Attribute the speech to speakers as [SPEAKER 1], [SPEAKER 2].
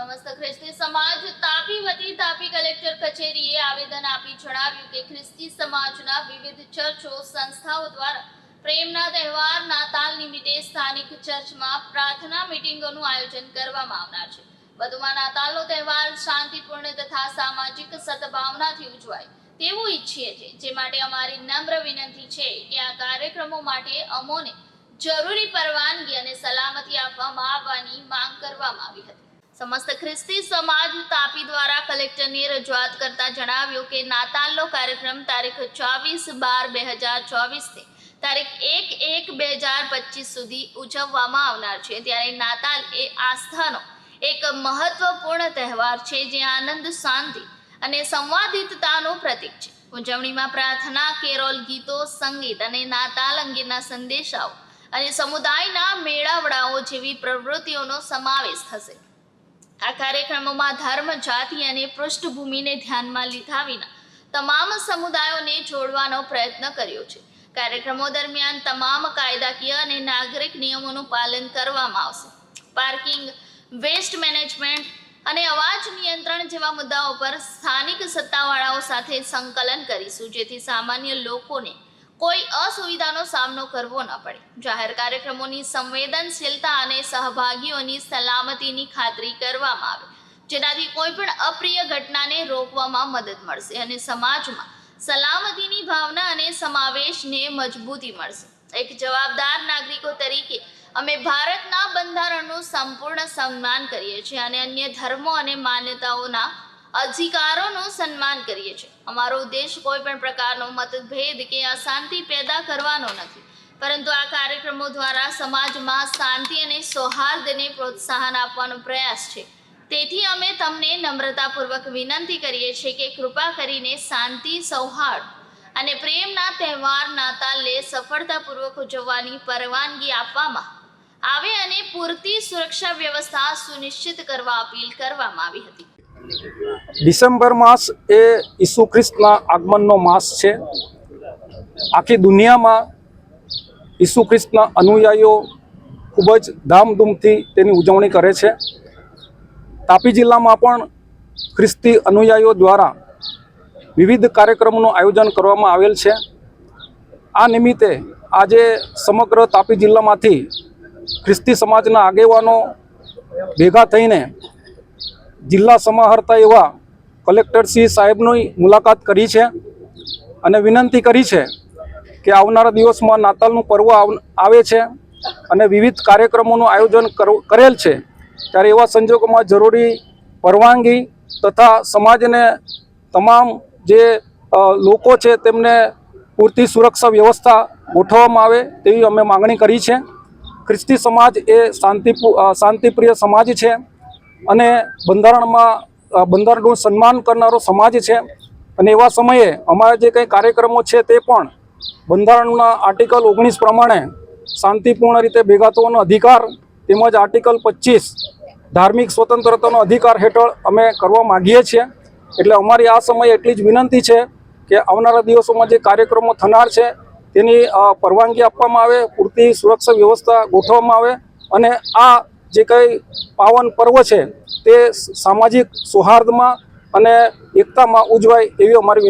[SPEAKER 1] સમસ્ત ખ્રિસ્તી સમાજ તાપી તાપી કલેક્ટર કચેરીએ આવેદન આપી જણાવ્યું કે ખ્રિસ્તી સમાજના વિવિધ ચર્ચો સંસ્થાઓ દ્વારા પ્રેમના તહેવાર નાતાલ નિમિત્તે સ્થાનિક ચર્ચમાં પ્રાર્થના મીટિંગોનું આયોજન કરવામાં આવનાર છે. વધુમાં નાતાલનો તહેવાર શાંતિપૂર્ણ તથા સામાજિક સદભાવનાથી ઉજવાય તેવું ઈચ્છીએ છીએ, જે માટે અમારી નમ્ર વિનંતી છે કે આ કાર્યક્રમો માટે અમોને જરૂરી પરવાનગી અને સલામતી આપવામાં આવવાની માંગ કરવામાં આવી હતી. સમસ્ત ખ્રિસ્તી સમાજ તાપી દ્વારા કલેક્ટરને રજૂઆત કરતા જણાવ્યું કે નાતાલનો કાર્યક્રમ તારીખ ચોવીસ બાર બે હજાર ચોવીસથી તારીખ એક એક બે હજાર પચીસ સુધી ઉજવવામાં આવનાર છે. ત્યારે નાતાલ એ આસ્થાનો એક મહત્વપૂર્ણ તહેવાર છે જે આનંદ, શાંતિ અને સંવાદિતતાનું પ્રતીક છે. ઉજવણીમાં પ્રાર્થના, કેરોલ ગીતો, સંગીત અને નાતાલ અંગેના સંદેશાઓ અને સમુદાયના મેળાવડાઓ જેવી પ્રવૃત્તિઓનો સમાવેશ થશે. આ કાર્યક્રમોમાં ધર્મ, જાતિ અને પૃષ્ઠભૂમિને ધ્યાનમાં લીધા વિના તમામ સમુદાયોને જોડવાનો પ્રયત્ન કર્યો છે. કાર્યક્રમો દરમિયાન તમામ કાયદાકીય અને નાગરિક નિયમોનું પાલન કરવામાં આવશે. પાર્કિંગ, વેસ્ટ મેનેજમેન્ટ અને અવાજ નિયંત્રણ જેવા મુદ્દાઓ પર સ્થાનિક સત્તાવાળાઓ સાથે સંકલન કરીશું, જેથી સામાન્ય લોકોને કોઈ અસુવિધાનો સામનો કરવો ન પડે. જાહેર કાર્યક્રમોની સંવેદનશીલતા અને સહભાગીઓની સલામતીની ખાતરી કરવામાં આવે. જેનાથી કોઈ પણ અપ્રિય ઘટનાને રોકવામાં મદદ મળશે અને સમાજમાં સલામતીની ભાવના અને સમાવેશને મજબૂતી મળશે. એક જવાબદાર નાગરિકો તરીકે અમે ભારતના બંધારણનું સંપૂર્ણ સન્માન કરીએ છીએ અને અન્ય ધર્મો અને માન્યતાઓના અધિકારોનું સન્માન કરીએ છીએ. અમારો ઉદ્દેશ કોઈ પણ પ્રકારનો મતભેદ કે અશાંતિ પેદા કરવાનો નથી. પરંતુ આ કાર્યક્રમો દ્વારા સમાજમાં શાંતિ અને સૌહાર્દને પ્રોત્સાહન આપવાનો પ્રયાસ છે. તેથી અમે તમને નમ્રતાપૂર્વક વિનંતી કરીએ છીએ કે કૃપા કરીને શાંતિ, સૌહાર્દ અને પ્રેમના તહેવાર નાતાલને સફળતાપૂર્વક ઉજવવાની પરવાનગી આપવામાં આવે અને પૂરતી સુરક્ષા વ્યવસ્થા સુનિશ્ચિત કરવા અપીલ કરવામાં આવી હતી.
[SPEAKER 2] ડિસેમ્બર માસ એ ઈસુ ખ્રિસ્તના આગમનનો માસ છે. આખી દુનિયામાં ઈસુ ખ્રિસ્તના અનુયાયીઓ ખૂબ જ ધામધૂમથી તેની ઉજવણી કરે છે. તાપી જિલ્લામાં પણ ખ્રિસ્તી અનુયાયીઓ દ્વારા વિવિધ કાર્યક્રમોનું આયોજન કરવામાં આવેલ છે. આ નિમિત્તે આજે સમગ્ર તાપી જિલ્લામાંથી ખ્રિસ્તી સમાજના આગેવાનો ભેગા થઈને જિલ્લા સમાહર્તા એવા કલેક્ટરશ્રી સાહેબની મુલાકાત કરી છે અને વિનંતી કરી છે કે આવનારા દિવસમાં નાતાલનું પર્વ આવે છે અને વિવિધ કાર્યક્રમોનું આયોજન કર- કરેલ છે. ત્યારે એવા સંજોગોમાં જરૂરી પરવાનગી તથા સમાજને તમામ જે લોકો છે તેમને પૂરતી સુરક્ષા વ્યવસ્થા ગોઠવવામાં આવે તેવી અમે માગણી કરી છે. ખ્રિસ્તી સમાજ એ શાંતિ શાંતિપ્રિય સમાજ છે. અને બંધારણમાં બંધારણનું સન્માન કરનારો સમાજ છે. અને એવા સમયે અમારા જે કંઈ કાર્યક્રમો છે તે પણ બંધારણના આર્ટિકલ ઓગણીસ પ્રમાણે શાંતિપૂર્ણ રીતે ભેગા થવાનો અધિકાર તેમજ આર્ટિકલ પચીસ ધાર્મિક સ્વતંત્રતાનો અધિકાર હેઠળ અમે કરવા માગીએ છીએ. એટલે અમારી આ સમયે એટલી જ વિનંતી છે કે આવનારા દિવસોમાં જે કાર્યક્રમો થનાર છે તેની પરવાનગી આપવામાં આવે, પૂરતી સુરક્ષા વ્યવસ્થા ગોઠવવામાં આવે અને આ જે કંઈ પાવન પર્વ છે તે સામાજિક સૌહાર્દમાં અને એકતામાં ઉજવાય એવી અમારી